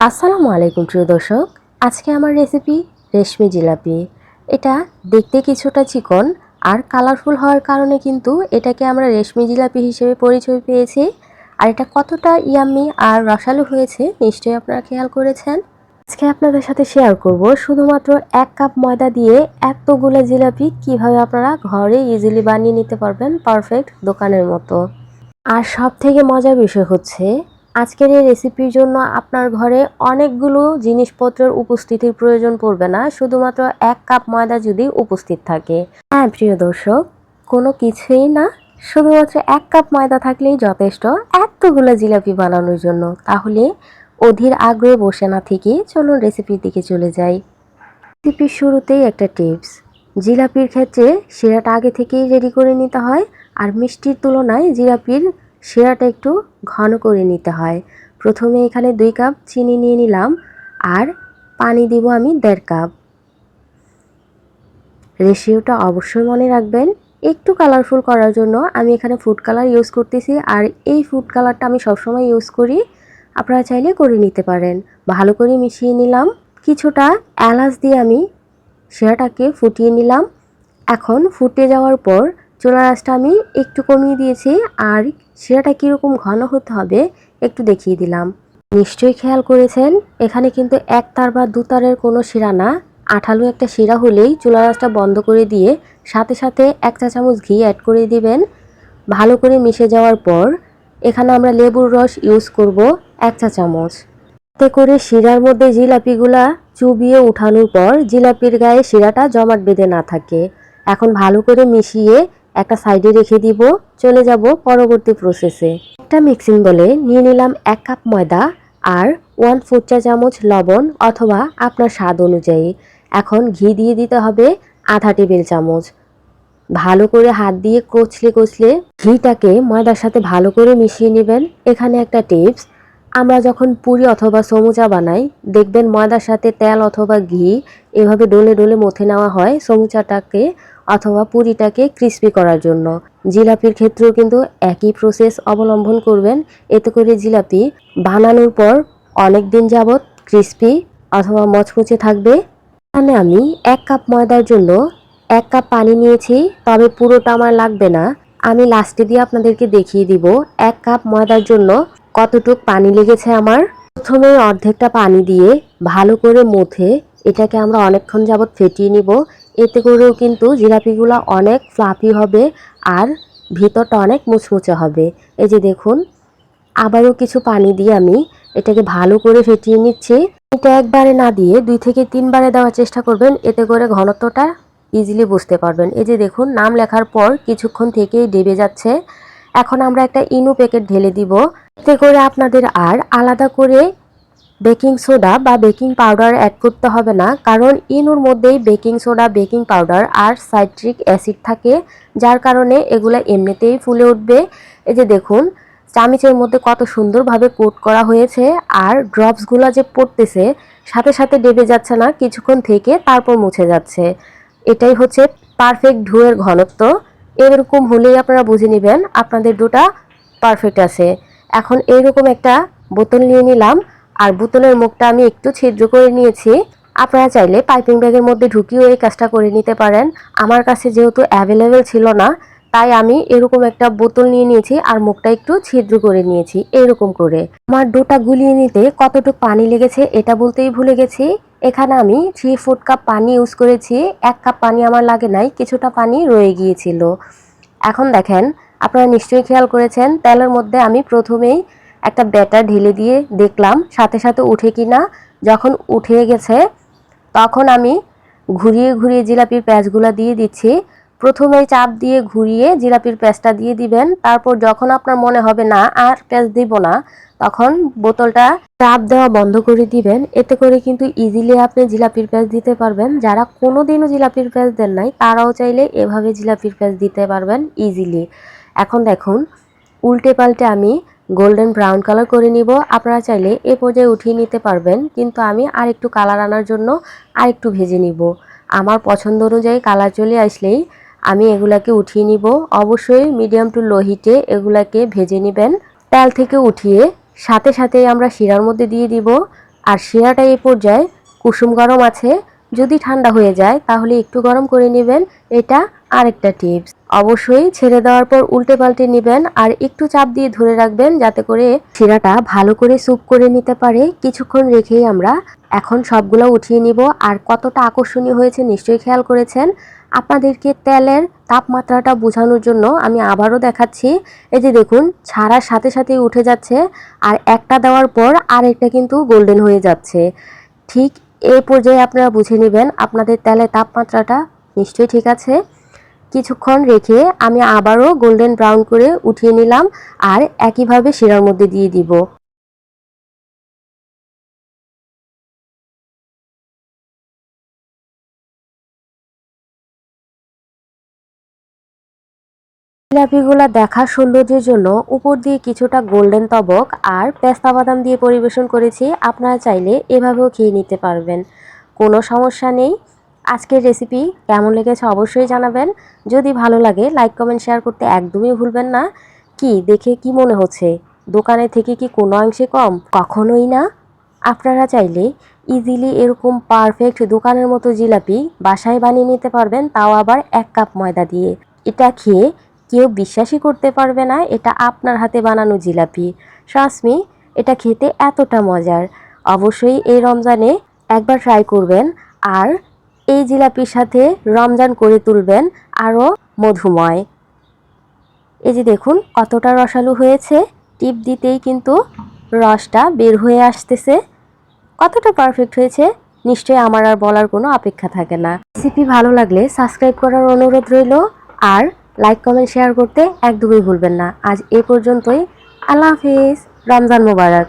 আসসালামু আলাইকুম, প্রিয় দর্শক। আজকে আমার রেসিপি রেশমি জিলাপি। এটা দেখতে কিছুটা চিকন আর কালারফুল হওয়ার কারণে কিন্তু এটাকে আমরা রেশমি জিলাপি হিসেবে পরিচয় পেয়েছি। আর এটা কতটা ইয়াম্মি আর রসালো হয়েছে, নিশ্চয়ই আপনারা খেয়াল করেছেন। আজকে আপনাদের সাথে শেয়ার করব শুধুমাত্র এক কাপ ময়দা দিয়ে এতগুলো জিলাপি কীভাবে আপনারা ঘরে ইজিলি বানিয়ে নিতে পারবেন পারফেক্ট দোকানের মতো। আর সব থেকে মজার বিষয় হচ্ছে আজকের এই রেসিপির জন্য আপনার ঘরে অনেকগুলো জিনিসপত্রের উপস্থিতির প্রয়োজন পড়বে না, শুধুমাত্র এক কাপ ময়দা যদি উপস্থিত থাকে। হ্যাঁ প্রিয় দর্শক, কোনো কিছুই না, শুধুমাত্র এক কাপ ময়দা থাকলেই যথেষ্ট এতগুলো জিলাপি বানানোর জন্য। তাহলে অধীর আগ্রহে বসে না থেকে চলুন রেসিপির দিকে চলে যাই। রেসিপির শুরুতেই একটা টিপস জিলাপির ক্ষেত্রে শিরাটা আগে থেকেই রেডি করে নিতে হয়, আর মিষ্টির তুলনায় জিলাপির শিরাটা একটু ঘন করে নিতে হয়। প্রথমে এখানে দুই কাপ চিনি নিয়ে নিলাম আর পানি দিব আমি দেড় কাপ। রেশিওটা অবশ্যই মনে রাখবেন, একটু কালারফুল করার জন্য আমি এখানে ফুড কালার ইউজ করতেছি আর এই ফুড কালারটা আমি সবসময় ইউজ করি, আপনারা চাইলে করে নিতে পারেন। ভালো করে মিশিয়ে নিলাম, কিছুটা এলাচ দিয়ে আমি শিরাটাকে ফুটিয়ে নিলাম। এখন ফুটে যাওয়ার পর চুলা আঁচটা আমি একটু কমিয়ে দিয়েছি আর শিরাটা কীরকম ঘন হতে হবে একটু দেখিয়ে দিলাম। নিশ্চয়ই খেয়াল করেছেন, এখানে কিন্তু এক তার বা দু তারের কোনো শিরা না। আঠালো একটা শিরা হলেই চুলা আঁচটা বন্ধ করে দিয়ে সাথে সাথে এক চা চামচ ঘি অ্যাড করে দিবেন। ভালো করে মিশে যাওয়ার পর এখানে আমরা লেবুর রস ইউজ করব এক চা চামচ। এতে করে শিরার মধ্যে জিলাপিগুলা চুবিয়ে উঠানোর পর জিলাপির গায়ে শিরাটা জমাট বেঁধে না থাকে। এখন ভালো করে মিশিয়ে একটা সাইডে রেখে দিব, চলে যাব পরবর্তী প্রসেসে একটা মিক্সিং বলে নিয়ে নিলাম এক কাপ ময়দা আর ওয়ান ফোর চা চামচ লবণ অথবা আপনার স্বাদ অনুযায়ী। এখন ঘি দিয়ে দিতে হবে আধা টেবিল চামচ। ভালো করে হাত দিয়ে কচলে কচলে ঘিটাকে ময়দার সাথে ভালো করে মিশিয়ে নেবেন। এখানে একটা টিপস, আমরা যখন পুরি অথবা সমুচা বানাই, দেখবেন ময়দার সাথে তেল অথবা ঘি এভাবে ডলে ডলে মথে নেওয়া হয়। সমুচাটাকে অথবা পুরিটাকে ক্রিস্পি করার জন্য। জিলাপির ক্ষেত্রেও কিন্তু একই প্রসেস অবলম্বন করবেন। এতে করে জিলাপি বানানোর পর অনেক দিন যাবৎ ক্রিস্পি অথবা মচমচে থাকবে। এখানে আমি এক কাপ ময়দার জন্য এক কাপ পানি নিয়েছি, তবে পুরোটা আমার লাগবে না। আমি লাস্টে দিয়ে আপনাদেরকে দেখিয়ে দিব এক কাপ ময়দার জন্য কতটুক পানি লেগেছে আমার। প্রথমে অর্ধেকটা পানি দিয়ে ভালো করে মথে এটাকে আমরা অনেকক্ষণ যাবৎ ফেটিয়ে নিব। এতে করেও কিন্তু জিলাপিগুলো অনেক ফ্লাফি হবে আর ভিতরটা অনেক মুচমুচে হবে। এই যে দেখুন, আবারও কিছু পানি দিয়ে আমি এটাকে ভালো করে ফেটিয়ে নিচ্ছি। এটা একবারে না দিয়ে দুই থেকে তিনবারে দেওয়ার চেষ্টা করবেন, এতে করে ঘনত্বটা ইজিলি বুঝতে পারবেন। এই যে দেখুন, নাম লেখার পর কিছুক্ষণ থেকেই ডেবে যাচ্ছে। এখন আমরা একটা ইনু প্যাকেট ঢেলে দিব। এতে করে আপনাদের আর আলাদা করে বেকিং সোডা বা বেকিং পাউডার অ্যাড করতে হবে না, কারণ ইনুর মধ্যেই বেকিং সোডা, বেকিং পাউডার আর সাইট্রিক অ্যাসিড থাকে, যার কারণে এগুলো এমনিতেই ফুলে উঠবে। এই যে দেখুন, চামিচের মধ্যে কত সুন্দরভাবে কোট করা হয়েছে আর ড্রপসগুলো যে পড়তেছে, সাথে সাথে ডেবে যাচ্ছে না, কিছুক্ষণ থেকে তারপর মুছে যাচ্ছে। এটাই হচ্ছে পারফেক্ট ঢুয়ের ঘনত্ব। এরকম হলেই আপনারা বুঝে নেবেন, আপনাদের ডোটা পারফেক্ট আছে। এখন এইরকম একটা বোতল নিয়ে নিলাম। আর বোতলের মুখটা আমি একটু ছিদ্র করে নিয়েছি। আপনারা চাইলে পাইপিং ব্যাগের মধ্যে ঢুকিয়েও এই কাজটা করে নিতে পারেন। আমার কাছে যেহেতু অ্যাভেলেবেল ছিল না, তাই আমি এরকম একটা বোতল নিয়ে নিয়েছি আর মুখটা একটু ছিদ্র করে নিয়েছি এরকম করে। আমার ডোটা গুলিয়ে নিতে কতটুকু পানি লেগেছে এটা বলতেই ভুলে গেছি। এখানে আমি থ্রি ফুট কাপ পানি ইউজ করেছি, এক কাপ পানি আমার লাগে নাই, কিছুটা পানি রয়ে গিয়েছিল। এখন দেখেন, আপনারা নিশ্চয়ই খেয়াল করেছেন, তেলের মধ্যে আমি প্রথমেই একটা ব্যাটার ঢেলে দিয়ে দেখলাম সাথে সাথে উঠে কিনা যখন উঠে গেছে, তখন আমি ঘুরিয়ে ঘুরিয়ে জিলাপির প্যাঁচগুলো দিয়ে দিচ্ছি। প্রথমে চাপ দিয়ে ঘুরিয়ে জিলাপির প্যাঁচটা দিয়ে দিবেন। তারপর যখন আপনার মনে হবে না, আর প্যাঁচ দিব না, তখন বোতলটা চাপ দেওয়া বন্ধ করে দিবেন। এতে করে কিন্তু ইজিলি আপনি জিলাপির প্যাঁচ দিতে পারবেন। যারা কোনো দিনও জিলাপির প্যাঁচ দেন নাই, তারাও চাইলে এভাবে জিলাপির প্যাঁচ দিতে পারবেন ইজিলি এখন দেখুন, উল্টে পাল্টে আমি গোল্ডেন ব্রাউন কালার করে নিব। আপনারা চাইলে এ পর্যায়ে উঠিয়ে নিতে পারবেন, কিন্তু আমি আর একটু কালার আনার জন্য আর একটু ভেজে নিব। আমার পছন্দ অনুযায়ী কালার চলে আসলেই আমি এগুলাকে উঠিয়ে নিব। অবশ্যই মিডিয়াম টু লো হিটে এগুলাকে ভেজে নেবেন। তেল থেকে উঠিয়ে সাথে সাথে আমরা শিরার মধ্যে দিয়ে দিব। আর শিরাটা এই পর্যায়ে কুসুম গরম আছে যদি ঠান্ডা হয়ে যায়, তাহলে একটু গরম করে নেবেন। এটা আরেকটা টিপস। অবশ্যই ছেড়ে দেওয়ার পর উল্টে পাল্টে নেবেন আর একটু চাপ দিয়ে ধরে রাখবেন যাতে করে শিরাটা ভালো করে স্যুপ করে নিতে পারে। কিছুক্ষণ রেখেই আমরা এখন সবগুলো উঠিয়ে নিব। আর কতটা আকর্ষণীয় হয়েছে নিশ্চয়ই খেয়াল করেছেন? আপনাদেরকে তেলের তাপমাত্রাটা বোঝানোর জন্য আমি আবারও দেখাচ্ছি। এই যে দেখুন, ছাড়ার সাথে সাথেই উঠে যাচ্ছে। আর একটা দেওয়ার পর আরেকটা কিন্তু গোল্ডেন হয়ে যাচ্ছে। ঠিক এই পর্যায়ে আপনারা বুঝে নেবেন আপনাদের তেলের তাপমাত্রাটা নিশ্চয়ই ঠিক আছে। কিছুক্ষণ রেখে আমি আবারও গোল্ডেন ব্রাউন করে উঠিয়ে নিলাম আর একইভাবে শিরার মধ্যে দিয়ে দিব। জিলাপিগুলা দেখার সৌন্দর্যের জন্য উপর দিয়ে কিছুটা গোল্ডেন তবক আর পেস্তা বাদাম দিয়ে পরিবেশন করেছি, আপনারা চাইলে এভাবেও খেয়ে নিতে পারবেন। কোনো সমস্যা নেই। আজকের রেসিপি কেমন লেগেছে অবশ্যই জানাবেন। যদি ভালো লাগে, লাইক, কমেন্ট, শেয়ার করতে একদমই ভুলবেন না। কি, দেখে কি মনে হচ্ছে? দোকানে থেকে কি কোনো অংশে কম? কখনোই না। আপনারা চাইলে ইজিলি এরকম পারফেক্ট দোকানের মতো জিলাপি বাসায় বানিয়ে নিতে পারবেন, তাও আবার এক কাপ ময়দা দিয়ে। এটা খেয়ে কেউ বিশ্বাসই করতে পারবে না এটা আপনার হাতে বানানো জিলাপি। ট্রাস্টমি এটা খেতে এতটা মজার। অবশ্যই এই রমজানে একবার ট্রাই করবেন আর এই জিলাপির সাথে রমজান করে তুলবেন আরও মধুময়। এই যে দেখুন, কতটা রসালো হয়েছে। টিপ দিতেই কিন্তু রসটা বের হয়ে আসতেছে। কতটা পারফেক্ট হয়েছে, নিশ্চয়ই আমার আর বলার কোনো অপেক্ষা থাকে না। রেসিপি ভালো লাগলে সাবস্ক্রাইব করার অনুরোধ রইল। আর লাইক কমেন্ট শেয়ার করতে একদমই ভুলবেন না। আজ এ পর্যন্তই। আল্লাহ হাফিজ। রমজান মোবারক।